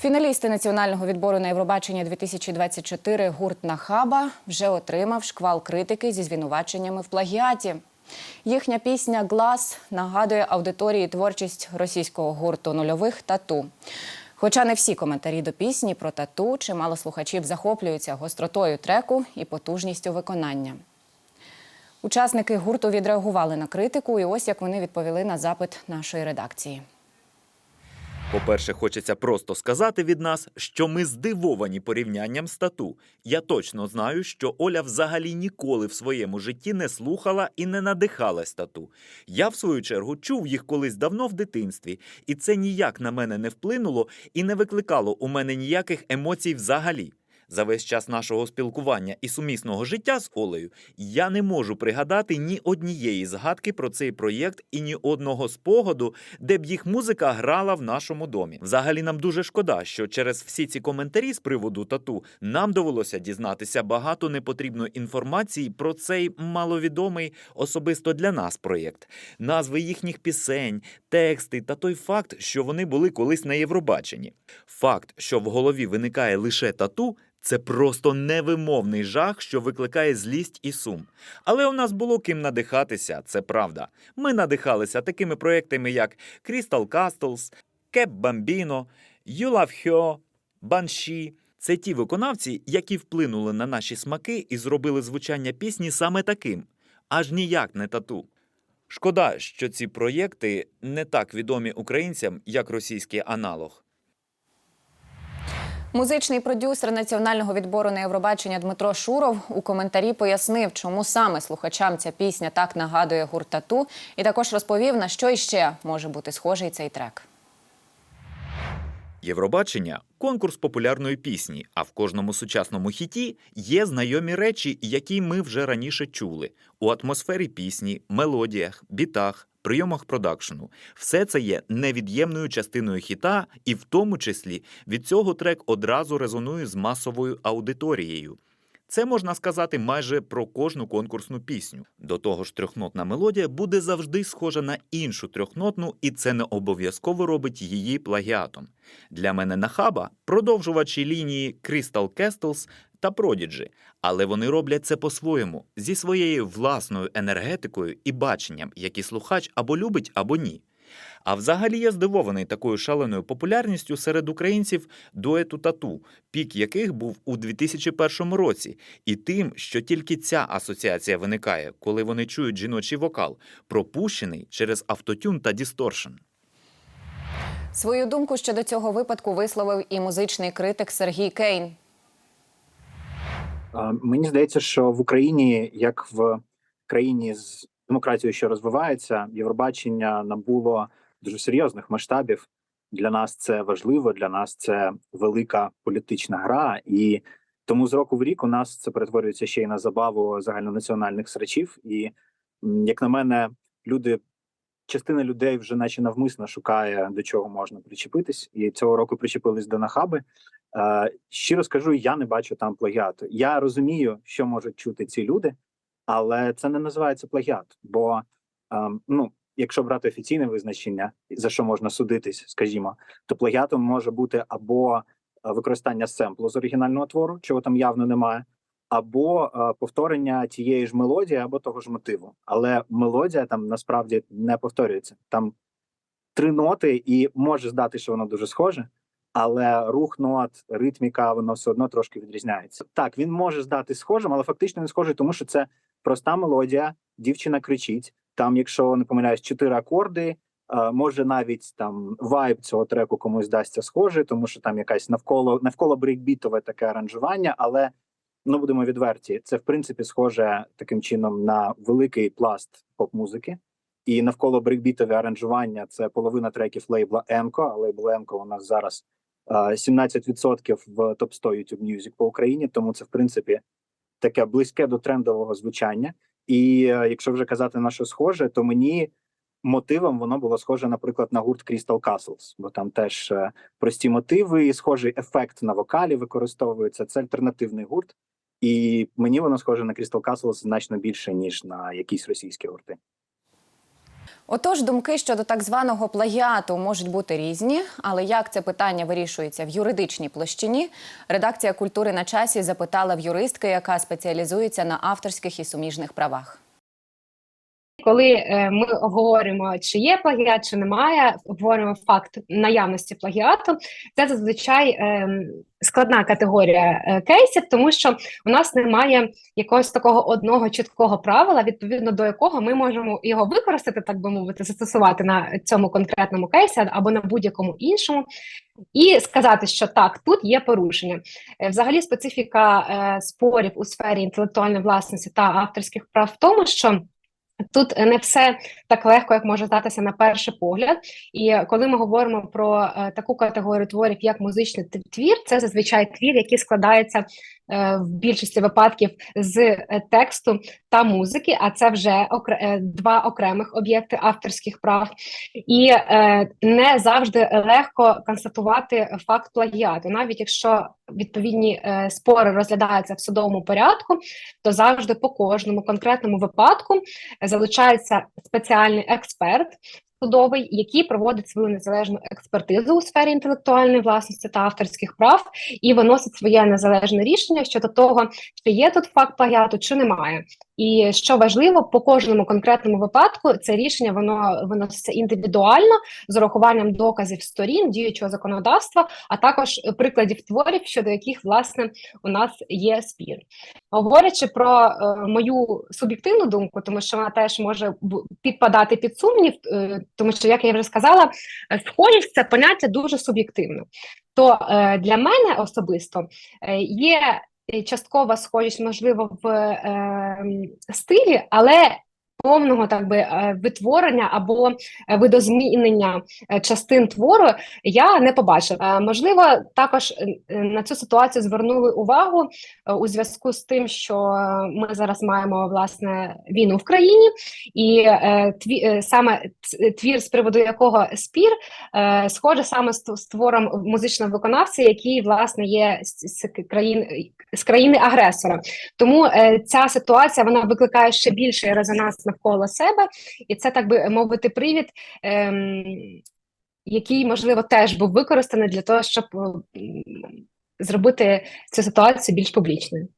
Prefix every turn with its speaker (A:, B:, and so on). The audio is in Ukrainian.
A: Фіналісти національного відбору на Євробачення 2024 гурт Нахаба вже отримав шквал критики зі звинуваченнями в плагіаті. Їхня пісня Глас нагадує аудиторії творчість російського гурту нульових тату. Хоча не всі коментарі до пісні про тату, чимало слухачів захоплюються гостротою треку і потужністю виконання. Учасники гурту відреагували на критику, і ось як вони відповіли на запит нашої редакції.
B: По-перше, хочеться просто сказати від нас, що ми здивовані порівнянням з тату. Я точно знаю, що Оля взагалі ніколи в своєму житті не слухала і не надихалась стату. Я, в свою чергу, чув їх колись давно в дитинстві, і це ніяк на мене не вплинуло і не викликало у мене ніяких емоцій взагалі. За весь час нашого спілкування і сумісного життя з Олею я не можу пригадати ні однієї згадки про цей проєкт і ні одного спогаду, де б їх музика грала в нашому домі. Взагалі нам дуже шкода, що через всі ці коментарі з приводу тату нам довелося дізнатися багато непотрібної інформації про цей маловідомий особисто для нас проєкт, назви їхніх пісень, тексти та той факт, що вони були колись на Євробаченні. Факт, що в голові виникає лише тату. Це просто невимовний жах, що викликає злість і сум. Але у нас було ким надихатися, це правда. Ми надихалися такими проектами, як Crystal Castles, Кеп Бамбіно, Her, Банші. Це ті виконавці, які вплинули на наші смаки і зробили звучання пісні саме таким, аж ніяк не тату. Шкода, що ці проєкти не так відомі українцям, як російський аналог.
A: Музичний продюсер національного відбору на Євробачення Дмитро Шуров у коментарі пояснив, чому саме слухачам ця пісня так нагадує гурт тату, і також розповів, на що іще може бути схожий цей трек.
B: Євробачення конкурс популярної пісні. А в кожному сучасному хіті є знайомі речі, які ми вже раніше чули у атмосфері пісні, мелодіях, бітах, прийомах продакшену. Все це є невід'ємною частиною хіта, і в тому числі від цього трек одразу резонує з масовою аудиторією. Це можна сказати майже про кожну конкурсну пісню. До того ж, трьохнотна мелодія буде завжди схожа на іншу трьохнотну, і це не обов'язково робить її плагіатом. Для мене нахаба продовжувачі лінії Crystal Castles та Prodigy, але вони роблять це по-своєму, зі своєю власною енергетикою і баченням, які слухач або любить, або ні. А взагалі я здивований такою шаленою популярністю серед українців дуету тату, пік яких був у 2001 році, і тим, що тільки ця асоціація виникає, коли вони чують жіночий вокал, пропущений через автотюн та дісторшн.
A: Свою думку щодо цього випадку висловив і музичний критик Сергій Кейн.
C: Мені здається, що в Україні, як в країні з демократією, що розвивається, Євробачення набуло дуже серйозних масштабів. Для нас це важливо. Для нас це велика політична гра, і тому з року в рік у нас це перетворюється ще й на забаву загальнонаціональних срачів. І як на мене, люди. Частина людей вже, наче навмисно, шукає до чого можна причепитись, і цього року причепились до нахаби. Е, щиро скажу, я не бачу там плагіату. Я розумію, що можуть чути ці люди, але це не називається плагіат. Бо ем, ну, якщо брати офіційне визначення, за що можна судитись, скажімо, то плагіатом може бути або е, використання семплу з оригінального твору, чого там явно немає, або е, повторення тієї ж мелодії, або того ж мотиву. Але мелодія там насправді не повторюється. Там три ноти, і може здати, що воно дуже схоже але рух нот, ритміка, воно все одно трошки відрізняється. Так, він може здати схожим, але фактично не схожий, тому що це проста мелодія. Дівчина кричить. Там, якщо не помиляюсь, чотири акорди. е, Може навіть там вайб цього треку комусь здасться схожий, тому що там якась навколо навколо брейкбітове таке аранжування, але ну будемо відверті, це в принципі схоже таким чином на великий пласт поп-музики. І навколо брейкбітове аранжування це половина треків лейбла Енко. А лейбл Енко у нас зараз 17% в топ 100 YouTube Music по Україні. Тому це в принципі таке близьке до трендового звучання. І е, якщо вже казати на що схоже, то мені мотивом воно було схоже, наприклад, на гурт Crystal Castles, бо там теж е, прості мотиви, і схожий ефект на вокалі використовується. Це альтернативний гурт, і мені воно схоже на Crystal Castles значно більше ніж на якісь російські гурти.
A: Отож, думки щодо так званого плагіату можуть бути різні, але як це питання вирішується в юридичній площині? Редакція культури на часі запитала в юристки, яка спеціалізується на авторських і суміжних правах.
D: Коли е, ми обговорюємо, чи є плагіат, чи немає, обговорюємо факт наявності плагіату, це зазвичай е, складна категорія е, кейсів, тому що у нас немає якогось такого одного чіткого правила, відповідно до якого ми можемо його використати, так би мовити, застосувати на цьому конкретному кейсі або на будь-якому іншому, і сказати, що так, тут є порушення. Взагалі, специфіка е, спорів у сфері інтелектуальної власності та авторських прав в тому, що Тут не все так легко, як може здатися на перший погляд. І коли ми говоримо про е, таку категорію творів, як музичний твір, це зазвичай твір, який складається в більшості випадків з е, тексту та музики, а це вже е, два окремих об'єкти авторських прав. І е, не завжди легко констатувати факт плагіату, навіть якщо відповідні е, спори розглядаються в судовому порядку, то завжди по кожному конкретному випадку залучається спеціальний експерт судовий, який проводить свою незалежну експертизу у сфері інтелектуальної власності та авторських прав і виносить своє незалежне рішення щодо того, чи є тут факт плагіату, чи немає. І що важливо, по кожному конкретному випадку це рішення воно виноситься індивідуально з урахуванням доказів сторін діючого законодавства, а також прикладів творів, щодо яких власне у нас є спір. Говорячи про е, мою суб'єктивну думку, тому що вона теж може підпадати під сумнів, е, тому що, як я вже сказала, схожість це поняття дуже суб'єктивне. То е, для мене особисто е, є часткова схожість, можливо, в е, стилі, але повного так би е, витворення або е, видозмінення е, частин твору я не побачила. Можливо, також на цю ситуацію звернули увагу у зв'язку з тим, що ми зараз маємо власне війну в країні, і тві, саме твір, з приводу якого спір, схоже саме з, твором музичного виконавця, який власне є з, країн з країни агресора. Тому ця ситуація вона викликає ще більший резонанс навколо себе, і це так би мовити привід. Ем, який, можливо, теж був використаний для того, щоб зробити цю ситуацію більш публічною.